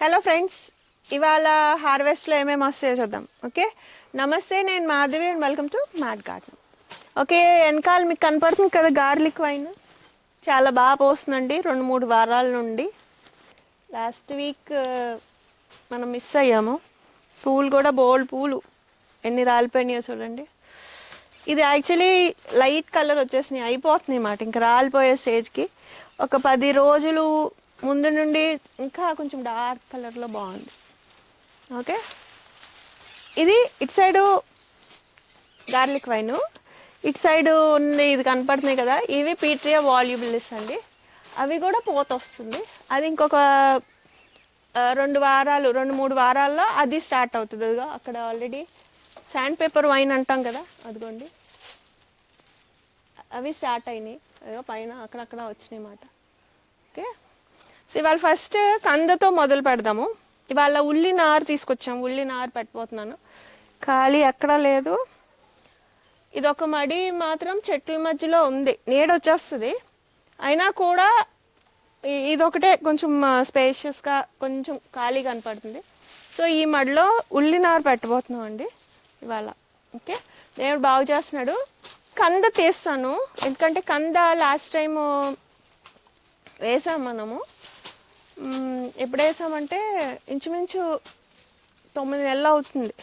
Hello friends ఇవాళ హార్వెస్ట్లో ఏమేమి వస్తాయో చూద్దాం ఓకే? నమస్తే నేను Madhavi and welcome to mat garden okay వెనకాల మీకు కనపడుతుంది కదా గార్లిక్ వైన్ చాలా బాగా పోస్తుందండి రెండు మూడు వారాల నుండి. లాస్ట్ వీక్ మనం మిస్ అయ్యాము. పూలు కూడా బోల్డ్ పూలు. ఎన్ని రాలిపోయినాయో చూడండి. ఇది యాక్చువల్లీ లైట్ కలర్ వచ్చేసినాయి అయిపోతున్నాయి అన్నమాట. ఇంకా రాలిపోయే స్టేజ్కి ఒక పది రోజులు ముందు నుండి ఇంకా కొంచెం డార్క్ కలర్లో బాగుంది. ఓకే? ఇది ఇటు సైడు గార్లిక్ వైన్. ఇటు సైడు ఉంది ఇది కనపడుతున్నాయి కదా. ఇవి పీట్రియా వాల్యూబుల్స్ అండి. అవి కూడా పోత వస్తుంది. అది ఇంకొక రెండు వారాలు రెండు మూడు వారాల్లో అది స్టార్ట్ అవుతుంది. అదిగో అక్కడ ఆల్రెడీ శాండ్ పేపర్ వైన్ అంటాం కదా అదిగోండి. అవి స్టార్ట్ అయినాయి. అదిగో పైన అక్కడక్కడ వచ్చినాయి మాట ఓకే? సో ఇవాళ ఫస్ట్ కందతో మొదలు పెడదాము. ఇవాళ ఉల్లి నారు తీసుకొచ్చాము. ఉల్లి నారు పెట్టబోతున్నాను. ఖాళీ ఎక్కడా లేదు. ఇది ఒక మడి మాత్రం చెట్ల మధ్యలో ఉంది. నీడ వచ్చేస్తుంది. అయినా కూడా ఇదొకటే కొంచెం స్పేషియస్గా కొంచెం ఖాళీ కనపడుతుంది. సో ఈ మడిలో ఉల్లి నారు పెట్టబోతున్నాం అండి. ఇవాళ ఓకే? దేవుడు బాగు చేస్తున్నాడు. కంద తీస్తాను. ఎందుకంటే కంద లాస్ట్ టైము వేసాం మనము. ఎప్పుడు వేసామంటే ఇంచుమించు తొమ్మిది నెలలు అవుతుంది.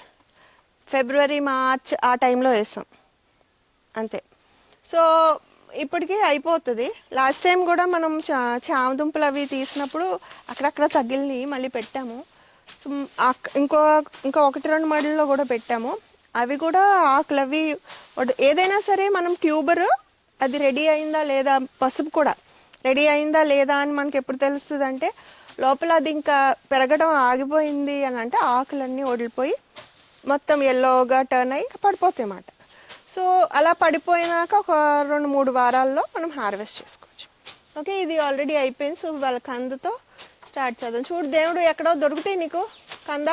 ఫిబ్రవరి మార్చ్ ఆ టైంలో వేసాం. అంతే. సో ఇప్పటికీ అయిపోతుంది. లాస్ట్ టైం కూడా మనం చా చామదుంపలు అవి తీసినప్పుడు అక్కడక్కడ తగిలినవి మళ్ళీ పెట్టాము. సో ఇంకో ఇంకో ఒకటి రెండు మడుల్లో కూడా పెట్టాము. అవి కూడా ఆకులు అవి ఏదైనా సరే మనం ట్యూబర్ అది రెడీ అయిందా లేదా పసుపు కూడా రెడీ అయిందా లేదా అని మనకి ఎప్పుడు తెలుస్తుంది అంటే లోపల అది ఇంకా పెరగడం ఆగిపోయింది అని అంటే ఆకులన్నీ వదిలిపోయి మొత్తం ఎల్లోగా టర్న్ అయ్యి పడిపోతాయి అన్నమాట. సో అలా పడిపోయినాక ఒక రెండు మూడు వారాల్లో మనం హార్వెస్ట్ చేసుకోవచ్చు. ఓకే ఇది ఆల్రెడీ అయిపోయింది. సో వాళ్ళ కందుతో స్టార్ట్ చేద్దాం. చూడు దేవుడు ఎక్కడో దొరుకుతాయి నీకు. కంద?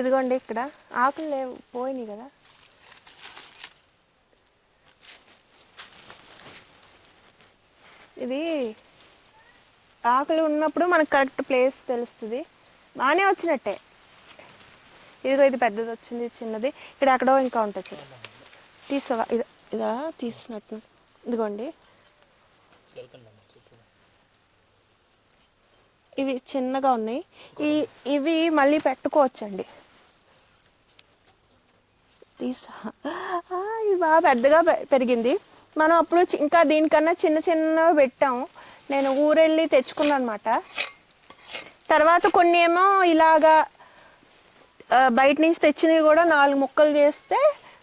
ఇదిగోండి ఇక్కడ. ఆకులు లేవు పోయినాయి కదా. ఇది ఆకులు ఉన్నప్పుడు మనకు కరెక్ట్ ప్లేస్ తెలుస్తుంది. బాగానే వచ్చినట్టే. ఇదిగో ఇది పెద్దది వచ్చింది చిన్నది. ఇక్కడ ఎక్కడో ఇంకా ఉంటుంది చూడు. తీసావా ఇది ఇదా తీసినట్టు. ఇదిగోండి. ఇవి చిన్నగా ఉన్నాయి. ఈ ఇవి మళ్ళీ పెట్టుకోవచ్చండి. తీసా. ఇది బాగా పెద్దగా పె- పెరిగింది. మనం అప్పుడు ఇంకా దీనికన్నా చిన్న చిన్నవి పెట్టాము నేను ఊరెళ్ళి తెచ్చుకున్నాను అనమాట తర్వాత కొన్ని ఏమో ఇలాగా బయట నుంచి తెచ్చినవి కూడా నాలుగు ముక్కలు చేస్తే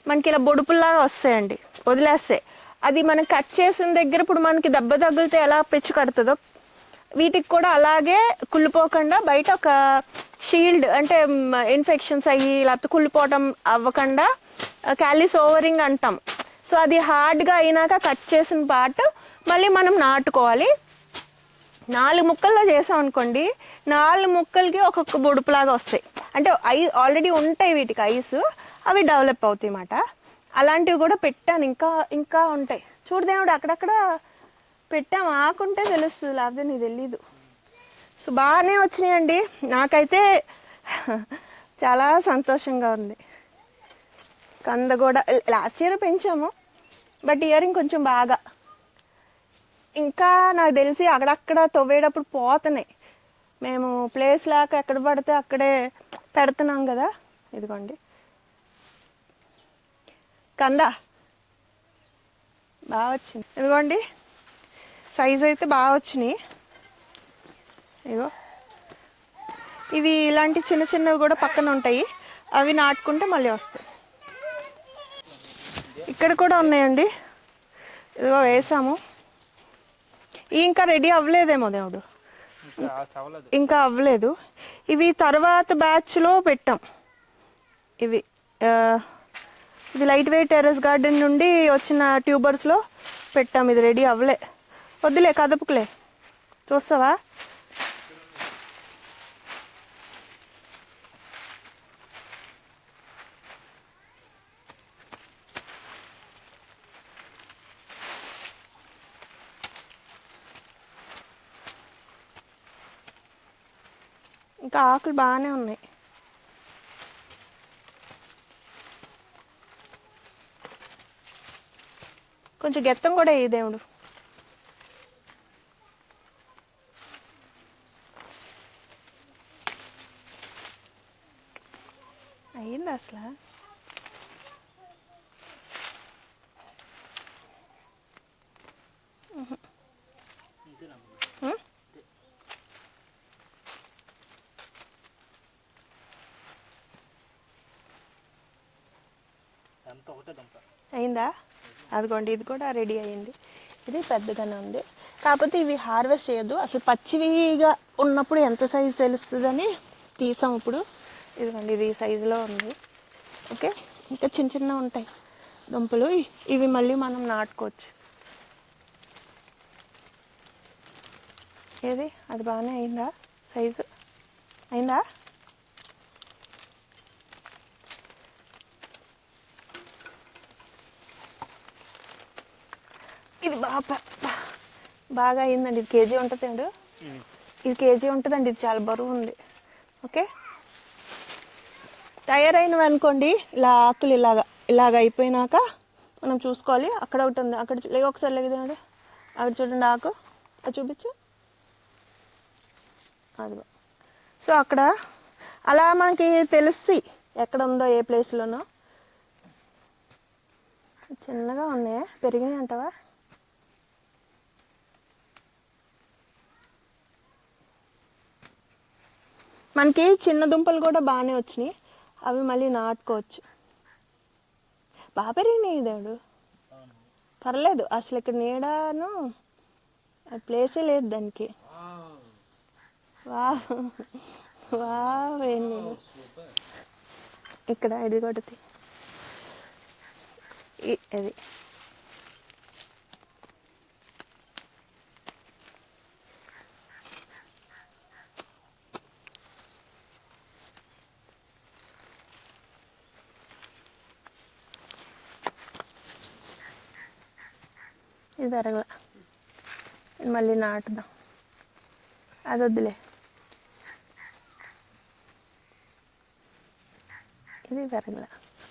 మనకి ఇలా బొడుపుల్లా వస్తాయండి. వదిలేస్తాయి అది మనం కట్ చేసిన దగ్గర ఇప్పుడు మనకి దెబ్బ తగిలితే ఎలా పిచ్చు కడుతుందో వీటికి కూడా అలాగే కుళ్ళిపోకుండా బయట ఒక షీల్డ్ అంటే ఇన్ఫెక్షన్స్ అయ్యి లేకపోతే కుళ్ళిపోవటం అవ్వకుండా క్యాలీస్ ఓవరింగ్ అంటాం. సో అది హార్డ్గా అయినాక కట్ చేసిన పార్ట్ మళ్ళీ మనం నాటుకోవాలి. నాలుగు ముక్కల్లో చేసాం అనుకోండి నాలుగు ముక్కలకి ఒక్కొక్క బొడుపులాగా వస్తాయి. అంటే ఐ ఆల్రెడీ ఉంటాయి వీటికి ఐస్ అవి డెవలప్ అవుతాయి అన్నమాట. అలాంటివి కూడా పెట్టాను ఇంకా ఇంకా ఉంటాయి. చూడు దేవుడు అక్కడక్కడ పెట్టాం. ఆకుంటే తెలుస్తుంది లేకపోతే నీకు తెలీదు. సో బాగానే వచ్చినాయండి. నాకైతే చాలా సంతోషంగా ఉంది. కంద కూడా లాస్ట్ ఇయర్ పెంచాము. బట్ ఇయర్ కొంచెం బాగా. ఇంకా నాకు తెలిసి అక్కడక్కడ తవ్వేటప్పుడు పోతున్నాయి. మేము ప్లేస్ లేక ఎక్కడ పడితే అక్కడే పెడుతున్నాం కదా ఇదిగోండి. కంద. బాగా వచ్చింది. ఇదిగోండి. సైజ్ అయితే బాగా వచ్చినాయి. ఇగో ఇవి ఇలాంటి చిన్న చిన్నవి కూడా పక్కన ఉంటాయి. అవి నాటుకుంటే మళ్ళీ వస్తాయి. ఇక్కడ కూడా ఉన్నాయండి. ఇదిగో వేసాము. ఇంకా రెడీ అవ్వలేదేమో దేవుడు. ఇంకా అవ్వలేదు. ఇవి తర్వాత బ్యాచ్లో పెట్టాం. ఇవి ఇది లైట్ వెయిట్ టెర్రస్ గార్డెన్ నుండి వచ్చిన ట్యూబర్స్లో పెట్టాం. ఇది రెడీ అవ్వలే. వద్దులే కదపుకులే. చూస్తావా? ఇంకా ఆకులు బాగానే ఉన్నాయి. కొంచెం గెత్తం కూడా వేయి దేవుడు అయ్యింది అసలు ఉం? అంతా ఒకటే దంప అయిందా? అదిగోండి ఇది కూడా రెడీ అయింది ఇది పెద్దగానే ఉంది. కాకపోతే ఇవి హార్వెస్ట్ చేయొద్దు. అసలు పచ్చివిగా ఉన్నప్పుడు ఎంత సైజు తెలుస్తుందని తీసాం ఇప్పుడు. ఇదిగోండి ఇది సైజులో ఉంది. ఓకే? ఇంకా చిన్న చిన్న ఉంటాయి దుంపలు. ఇవి మళ్ళీ మనం నాటుకోవచ్చు. ఏది? అది బాగానే అయిందా? సైజు? అయిందా? ఇది బాగా బాగా అయిందండి. ఇది కేజీ ఉంటుంది అండి. ఇది కేజీ ఉంటుందండి. ఇది చాలా బరువు ఉంది. ఓకే? తయారైనవి అనుకోండి. ఇలా ఆకులు ఇలాగా ఇలాగ అయిపోయినాక మనం చూసుకోవాలి. అక్కడ ఒకటి ఉంది. అక్కడ లేక ఒకసారి లేదండి అక్కడ చూడండి ఆకు. అది చూపించు. అదిగో. సో అక్కడ అలా మనకి తెలిసి ఎక్కడ ఉందో ఏ ప్లేస్లోనో. చిన్నగా ఉన్నాయా? పెరిగినాయి అంటావా మనకి చిన్న దుంపలు కూడా బాగానే వచ్చినాయి. అవి మళ్ళీ నాటుకోవచ్చు. బాగా పెరిగినాయి దేవుడు పర్లేదు అసలు ఇక్కడ నీడను ప్లేసే లేదు దానికి. వా వా ఇక్కడ ఇది కొడుతుంది ఇది ఇది పెరగల ఇది మళ్ళీ నాటుదాం. అది వద్దులే ఇది పెరగల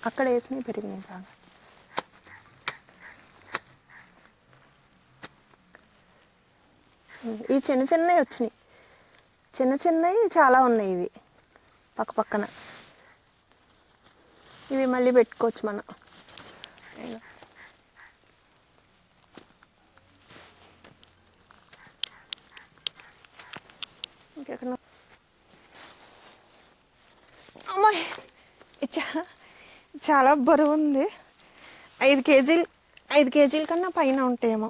అక్కడ వేసినవి పెరిగినాయి బాగా ఈ చిన్న చిన్నవి వచ్చినాయి. చిన్న చిన్నవి చాలా ఉన్నాయి ఇవి. పక్క పక్కన. ఇవి మళ్ళీ పెట్టుకోవచ్చు మనం. ఇదిగో. అమ్మాయి ఇచ్చా చాలా బరువు ఉంది. ఐదు కేజీలు ఐదు కేజీల కన్నా పైన ఉంటాయేమో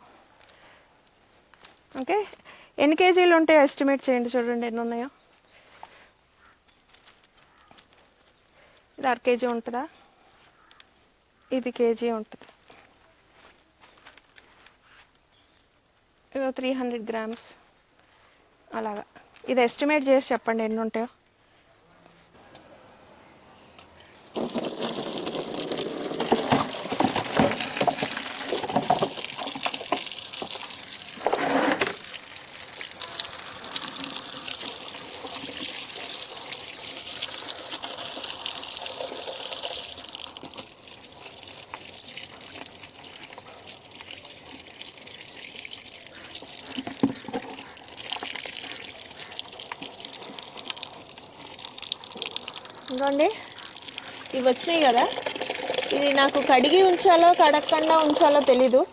ఓకే? ఎన్ని కేజీలు ఉంటాయో ఎస్టిమేట్ చేయండి చూడండి ఎన్ని ఉన్నాయో. ఇది అర కేజీ ఉంటుందా? ఇది కేజీ ఉంటుంది. ఇదో త్రీ హండ్రెడ్ గ్రామ్స్. అలాగా. ఇది ఎస్టిమేట్ చేసి చెప్పండి ఎన్ని ఉంటాయో ఇంకోండి ఇవి వచ్చినాయి కదా? ఇది నాకు కడిగి ఉంచాలో కడగకుండా ఉంచాలో తెలీదు.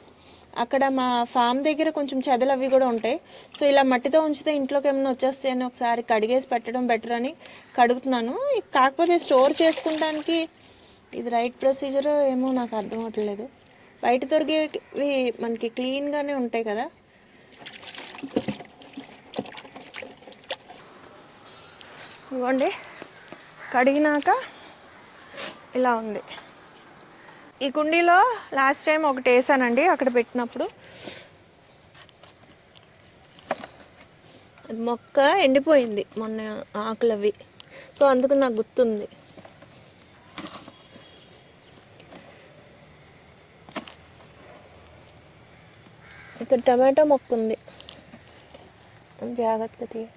అక్కడ మా ఫామ్ దగ్గర కొంచెం చెదలు అవి కూడా ఉంటాయి. సో ఇలా మట్టితో ఉంచితే ఇంట్లోకి ఏమైనా వచ్చేస్తాయని ఒకసారి కడిగేసి పెట్టడం బెటర్ అని కడుగుతున్నాను. కాకపోతే స్టోర్ చేసుకుంటానికి ఇది రైట్ ప్రొసీజర్ ఏమో నాకు అర్థం అవ్వట్లేదు. బయట దొరికేవి మనకి క్లీన్గానే ఉంటాయి కదా? ఇవ్వండి. కడిగినాక ఇలా ఉంది. ఈ కుండీలో లాస్ట్ టైం ఒకటి వేసానండి అక్కడ పెట్టినప్పుడు. మొక్క ఎండిపోయింది మొన్న ఆకులు అవి సో అందుకు నాకు గుర్తుంది. ఇక్కడ టమాటో మొక్క ఉంది. జాగ్రత్తగా తీయాలి.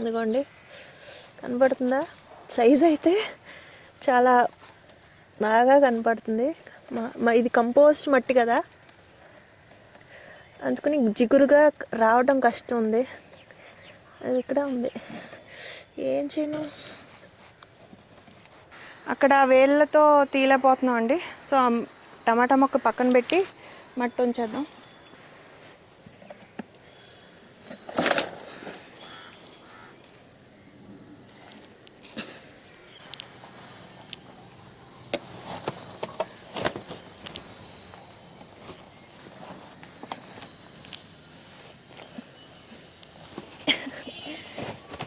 ఇదిగోండి. కనపడుతుందా సైజ్ అయితే చాలా బాగా కనపడుతుంది. ఇది కంపోస్ట్ మట్టి కదా. అందుకని జిగురుగా రావడం కష్టం ఉంది. అది ఇక్కడ ఉంది. ఏం చేయను? అక్కడ వేళ్ళతో తీలేకపోతున్నాం అండి సో టమాటా మొక్క పక్కన పెట్టి మట్టి ఉంచేద్దాం.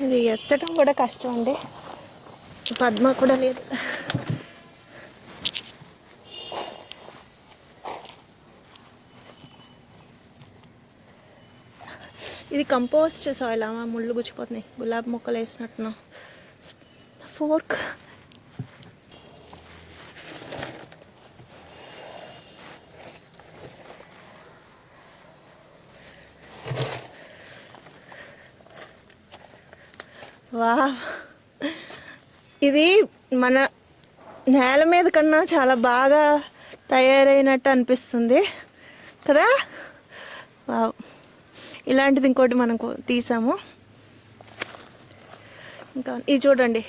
ఇది ఎత్తడం కూడా కష్టం అండి. పద్మ కూడా లేదు. ఇది కంపోస్ట్ సాయిల్ అమ్మా ముళ్ళు గుచ్చిపోతున్నాయి. గులాబీ మొక్కలు వేసినట్టున ఫోర్క్. వా ఇది మన నేల మీద కన్నా చాలా బాగా తయారైనట్టు అనిపిస్తుంది. కదా? వావ్. ఇలాంటిది ఇంకోటి మనం తీసాము. ఇంకా ఇది చూడండి.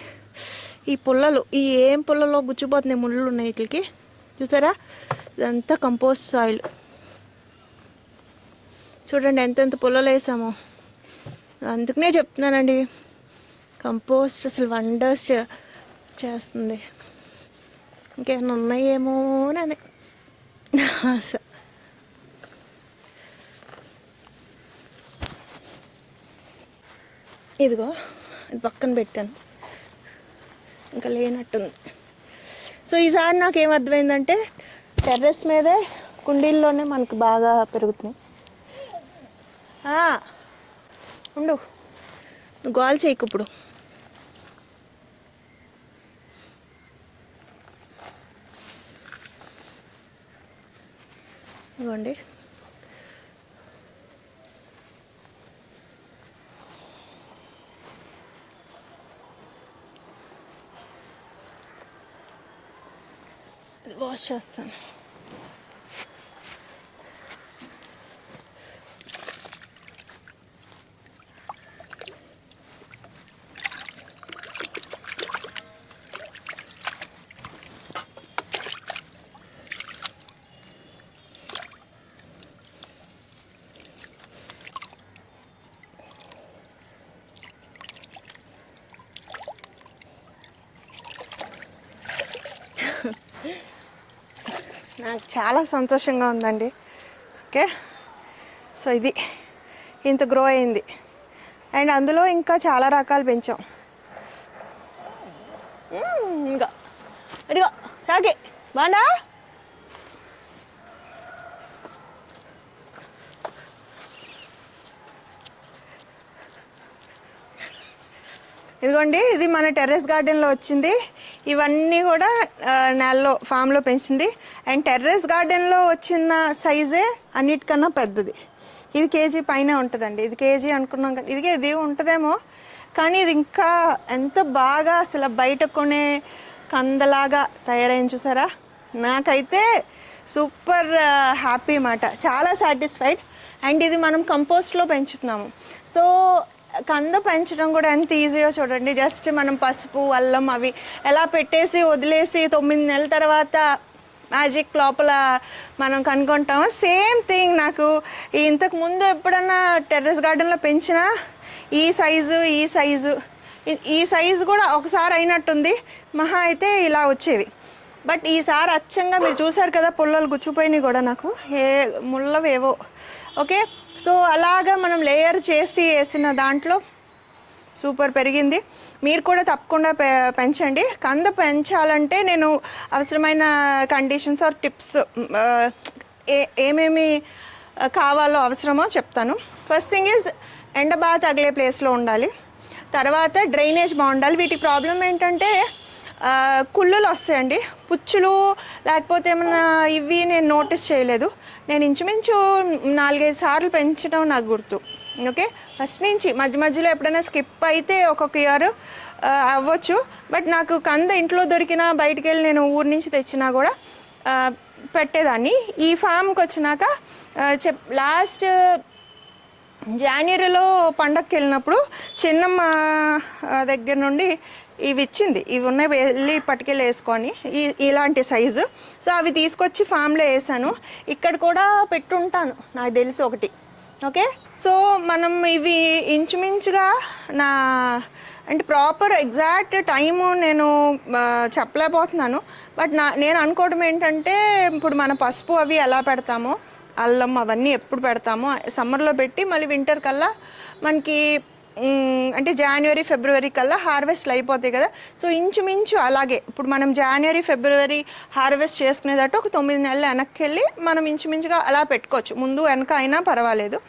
ఈ పుల్లలు ఈ ఏం పుల్లలో గుచ్చిపోతున్నాయి ముళ్ళు ఉన్నాయి వీటికి? చూసారా? ఇదంతా కంపోస్ట్ సాయిల్. చూడండి ఎంతెంత పుల్లలు వేసామో. అందుకనే చెప్తున్నానండి. కంపోస్ట్ అసలు వండర్స్ చేస్తుంది. ఇంకేమైనా ఉన్నాయేమో అని ఆశ. ఇదిగో ఇది పక్కన పెట్టాను. ఇంకా లేనట్టుంది. సో ఈసారి నాకు ఏం అర్థమైందంటే టెర్రస్ మీదే కుండీల్లోనే మనకు బాగా పెరుగుతున్నాయి. ఉండు. నువ్వు గోల్ చేయకు ఇప్పుడు. ఇవ్వండి. వాష్ చేస్తాను. నాకు చాలా సంతోషంగా ఉందండి. ఓకే? సో ఇది ఇంత గ్రో అయింది. అండ్ అందులో ఇంకా చాలా రకాలు పెంచాం. ఇంకా అడిగో సాగే బాగా ఇదిగోండి ఇది మన టెర్రస్ గార్డెన్లో వచ్చింది. ఇవన్నీ కూడా నెలలో ఫామ్లో పెంచింది. అండ్ టెర్రస్ గార్డెన్లో వచ్చిన సైజే అన్నిటికన్నా పెద్దది. ఇది కేజీ పైన ఉంటుందండి. ఇది కేజీ అనుకున్నాం కానీ ఇది ఇది ఉంటుందేమో. కానీ ఇది ఇంకా ఎంత బాగా అసలు బయట కొనే కందలాగా తయారైంది చూసారా? నాకైతే సూపర్ హ్యాపీ మాట. చాలా సాటిస్ఫైడ్. అండ్ ఇది మనం కంపోస్ట్లో పెంచుతున్నాము. సో కంద పెంచడం కూడా ఎంత ఈజీగా చూడండి. జస్ట్ మనం పసుపు అల్లం అవి ఎలా పెట్టేసి వదిలేసి తొమ్మిది నెలల తర్వాత మ్యాజిక్ లోపల మనం కనుక్కుంటాం సేమ్ థింగ్ నాకు. ఇంతకు ముందు ఎప్పుడన్నా టెర్రస్ గార్డెన్లో పెంచినా ఈ సైజు ఈ సైజు ఈ- ఈ సైజు కూడా ఒకసారి అయినట్టుంది. మహా అయితే ఇలా వచ్చేవి. బట్ ఈసారి అచ్చంగా మీరు చూసారు కదా పుల్లలు గుచ్చిపోయినాయి కూడా నాకు. ఏ ముళ్ళవేవో. ఓకే సో అలాగా మనం లేయర్ చేసి వేసిన దాంట్లో సూపర్ పెరిగింది. మీరు కూడా తప్పకుండా పె పెంచండి. కంద పెంచాలంటే నేను అవసరమైన కండిషన్స్ ఆర్ టిప్స్ ఏ ఏమేమి కావాలో అవసరమో చెప్తాను. ఫస్ట్ థింగ్ ఈజ్ ఎండ బాగా తగిలే ప్లేస్లో ఉండాలి. తర్వాత డ్రైనేజ్ బాగుండాలి. వీటి ప్రాబ్లం ఏంటంటే కుళ్ళులు వస్తాయండి. పుచ్చులు లేకపోతే ఏమైనా ఇవి నేను నోటీస్ చేయలేదు. నేను ఇంచుమించు నాలుగైదు సార్లు పెంచడం నాకు గుర్తు. ఓకే? ఫస్ట్ నుంచి మధ్య మధ్యలో ఎప్పుడైనా స్కిప్ అయితే ఒక్కొక్క ఇయర్ అవ్వచ్చు. బట్ నాకు కంద ఇంట్లో దొరికినా బయటికి వెళ్ళి నేను ఊరి నుంచి తెచ్చినా కూడా పెట్టేదాన్ని. ఈ ఫామ్కి వచ్చినాక చెప్ లాస్ట్ జనవరిలో పండగకి వెళ్ళినప్పుడు చిన్నమ్మ దగ్గర నుండి ఇవి ఇచ్చింది. ఇవి ఉన్నాయి వెళ్ళి పట్టుకెళ్ళి వేసుకొని ఈ ఇలాంటి సైజు. సో అవి తీసుకొచ్చి ఫామ్లో వేసాను. ఇక్కడ కూడా పెట్టుంటాను నాకు తెలిసి ఒకటి. ఓకే? సో మనం ఇవి ఇంచుమించుగా నా అంటే ప్రాపర్ ఎగ్జాక్ట్ టైము నేను చెప్పలేకపోతున్నాను. బట్ నా నేను అనుకోవడం ఏంటంటే ఇప్పుడు మన పసుపు అవి ఎలా పెడతామో అల్లం అవన్నీ ఎప్పుడు పెడతామో సమ్మర్లో పెట్టి మళ్ళీ వింటర్ కల్లా మనకి అంటే జనవరి ఫిబ్రవరి కల్లా హార్వెస్ట్లు అయిపోతాయి కదా. సో ఇంచుమించు అలాగే ఇప్పుడు మనం జనవరి ఫిబ్రవరి హార్వెస్ట్ చేసుకునేటట్టు ఒక తొమ్మిది నెలలు వెనక్కి వెళ్ళి మనం ఇంచుమించుగా అలా పెట్టుకోవచ్చు. ముందు వెనక అయినా పర్వాలేదు.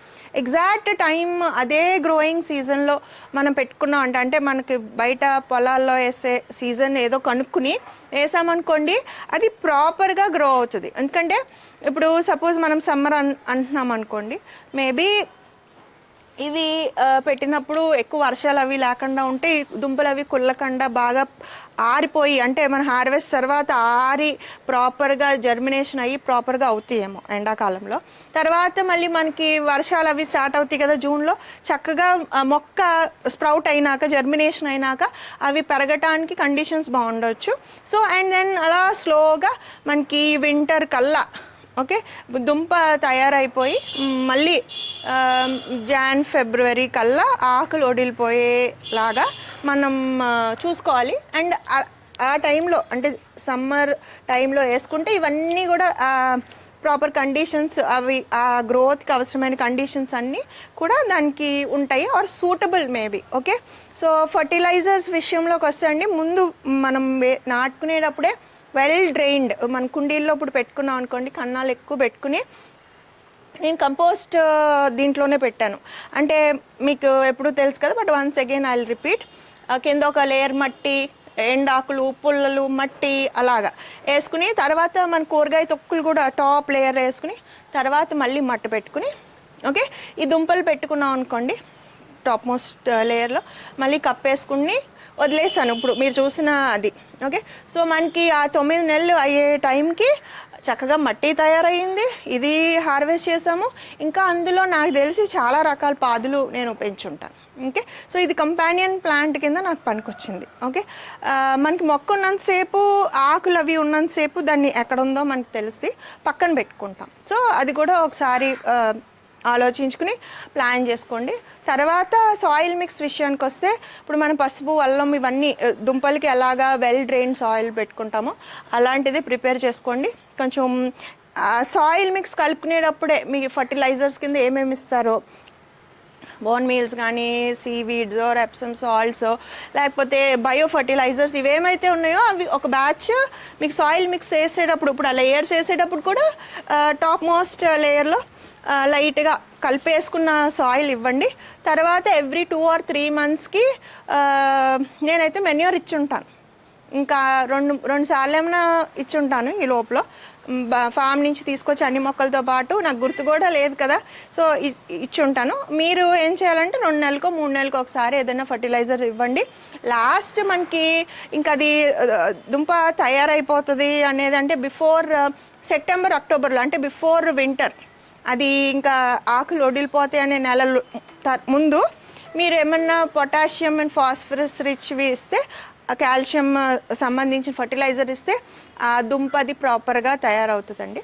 ఎగ్జాక్ట్ టైం అదే గ్రోయింగ్ సీజన్లో మనం పెట్టుకున్నాం అంటే అంటే మనకి బయట పొలాల్లో వేసే సీజన్ ఏదో కనుక్కుని వేసామనుకోండి అది ప్రాపర్గా గ్రో అవుతుంది. ఎందుకంటే ఇప్పుడు సపోజ్ మనం సమ్మర్ అన్ అంటున్నాం అనుకోండి మేబీ ఇవి పెట్టినప్పుడు ఎక్కువ వర్షాలు అవి లేకుండా ఉంటే దుంపలు అవి కుళ్ళకుండా బాగా ఆరిపోయి అంటే మన హార్వెస్ట్ తర్వాత ఆరి ప్రాపర్గా జర్మినేషన్ అయ్యి ప్రాపర్గా అవుతాయేమో ఎండాకాలంలో. తర్వాత మళ్ళీ మనకి వర్షాలు అవి స్టార్ట్ అవుతాయి కదా జూన్లో చక్కగా మొక్క స్ప్రౌట్ అయినాక జర్మినేషన్ అయినాక అవి పెరగటానికి కండిషన్స్ బాగుండొచ్చు. సో అండ్ దెన్ అలా స్లోగా మనకి వింటర్ కల్లా ఓకే? దుంప తయారైపోయి మళ్ళీ జాన్ ఫిబ్రవరి కల్లా ఆకులు వడిలిపోయేలాగా మనం చూసుకోవాలి. అండ్ ఆ- టైంలో అంటే సమ్మర్ టైంలో వేసుకుంటే ఇవన్నీ కూడా ప్రాపర్ కండిషన్స్ అవి ఆ గ్రోత్కి అవసరమైన కండిషన్స్ అన్నీ కూడా దానికి ఉంటాయి. Or suitable maybe okay? So fertilisers విషయంలోకి వస్తే అండి ముందు మనం నాటుకునేటప్పుడే వెల్ డ్రైన్డ్ మన కుండీల్లో ఇప్పుడు పెట్టుకున్నాం అనుకోండి కన్నాలు ఎక్కువ పెట్టుకుని నేను కంపోస్ట్ uh, దీంట్లోనే పెట్టాను. అంటే మీకు ఎప్పుడు తెలుసు కదా but once again I repeat కింద ఒక లేయర్ మట్టి ఎండాకులు పుల్లలు మట్టి అలాగా వేసుకుని తర్వాత మన కూరగాయ తొక్కులు కూడా టాప్ లేయర్ వేసుకుని తర్వాత మళ్ళీ మట్టి పెట్టుకుని ఓకే ఈ దుంపలు పెట్టుకున్నాం అనుకోండి టాప్ మోస్ట్ లేయర్లో మళ్ళీ కప్పేసుకుని వదిలేసాను ఇప్పుడు మీరు చూసిన అది. ఓకే సో మనకి ఆ తొమ్మిది నెలలు అయ్యే టైంకి చక్కగా మట్టి తయారయ్యింది. ఇది హార్వెస్ట్ చేసాము. ఇంకా అందులో నాకు తెలిసి చాలా రకాల పాదులు నేను పెంచుంటాను. ఓకే సో ఇది కంపానియన్ ప్లాంట్ కింద నాకు పనికొచ్చింది. ఓకే uh, మనకి మొక్క ఉన్నంతసేపు ఆకులు అవి ఉన్నంతసేపు దాన్ని ఎక్కడ ఉందో మనకు తెలిసి పక్కన పెట్టుకుంటాం. సో అది కూడా ఒకసారి uh, ఆలోచించుకుని ప్లాన్ చేసుకోండి. తర్వాత సాయిల్ మిక్స్ విషయానికి వస్తే ఇప్పుడు మనం పసుపు అల్లం ఇవన్నీ దుంపలకి ఎలాగా వెల్ డ్రైన్ సాయిల్ పెట్టుకుంటామో అలాంటిది ప్రిపేర్ చేసుకోండి. కొంచెం సాయిల్ మిక్స్ కలుపుకునేటప్పుడే మీ ఫర్టిలైజర్స్ కింద ఏమేమి ఇస్తారో బోన్ మీల్స్ కానీ సీవీడ్స్ రెప్సమ్ సాల్ట్స్ లేకపోతే బయో ఫర్టిలైజర్స్ ఇవేమైతే ఉన్నాయో అవి ఒక బ్యాచ్ మీకు సాయిల్ మిక్స్ వేసేటప్పుడు ఇప్పుడు ఆ లేయర్స్ వేసేటప్పుడు కూడా టాప్ మోస్ట్ లేయర్లో లైట్గా కలిపేసుకున్న సాయిల్ ఇవ్వండి. తర్వాత ఎవ్రీ టూ ఆర్ త్రీ మంత్స్కి నేనైతే మెన్యూర్ ఇచ్చుంటాను. ఇంకా రెండు రెండు సార్లు ఏమైనా ఇచ్చుంటాను ఈ లోపల. ఫామ్ నుంచి తీసుకొచ్చి అన్ని మొక్కలతో పాటు నాకు గుర్తు కూడా లేదు కదా. సో ఇచ్చుంటాను. మీరు ఏం చేయాలంటే రెండు నెలలకో మూడు నెలలకు ఒకసారి ఏదైనా ఫర్టిలైజర్ ఇవ్వండి. లాస్ట్ మనకి ఇంకా అది దుంప తయారైపోతుంది అనేది అంటే బిఫోర్ సెప్టెంబర్ అక్టోబర్లో అంటే బిఫోర్ వింటర్. అది ఇంకా ఆకులు వడిలిపోతాయి అనే నెలలు త- ముందు మీరు ఏమన్నా పొటాషియం అండ్ ఫాస్ఫరస్ రిచ్వి ఇస్తే కాల్షియం సంబంధించిన ఫర్టిలైజర్ ఇస్తే ఆ దుంప అది ప్రాపర్గా తయారవుతుందండి.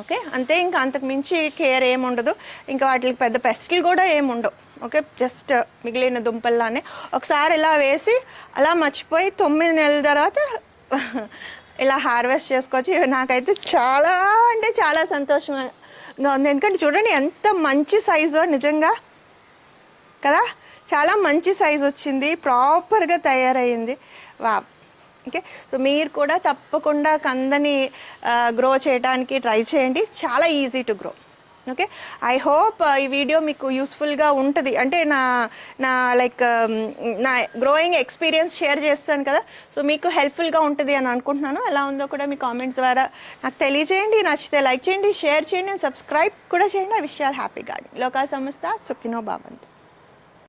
ఓకే? అంతే ఇంకా అంతకు మించి కేర్ ఏముండదు ఇంకా వాటికి పెద్ద పెస్ట్లు కూడా ఏముండవు ఓకే? జస్ట్ మిగిలిన దుంపల్లానే. ఒకసారి ఇలా వేసి అలా మర్చిపోయి తొమ్మిది నెలల తర్వాత ఇలా హార్వెస్ట్ చేసుకోవచ్చు నాకైతే చాలా అంటే చాలా సంతోషం. ఉంది ఎందుకంటే చూడండి ఎంత మంచి సైజు నిజంగా. కదా? చాలా మంచి సైజ్ వచ్చింది ప్రాపర్గా తయారైంది వా. ఓకే? సో మీరు కూడా తప్పకుండా కందని గ్రో చేయడానికి ట్రై చేయండి. చాలా easy to grow okay I hope ఈ వీడియో మీకు యూస్ఫుల్గా ఉంటుంది. అంటే నా నా లైక్ um, నా గ్రోయింగ్ ఎక్స్పీరియన్స్ షేర్ చేస్తాను కదా. సో మీకు హెల్ప్ఫుల్గా ఉంటుంది అని అనుకుంటున్నాను. ఎలా ఉందో కూడా మీ కామెంట్స్ ద్వారా నాకు తెలియజేయండి. నచ్చితే లైక్ చేయండి షేర్ చేయండి అండ్ సబ్స్క్రైబ్ కూడా చేయండి. ఆ విషయాలు గార్డెన్ లోకా సంస్థ సుఖినో బాబంతి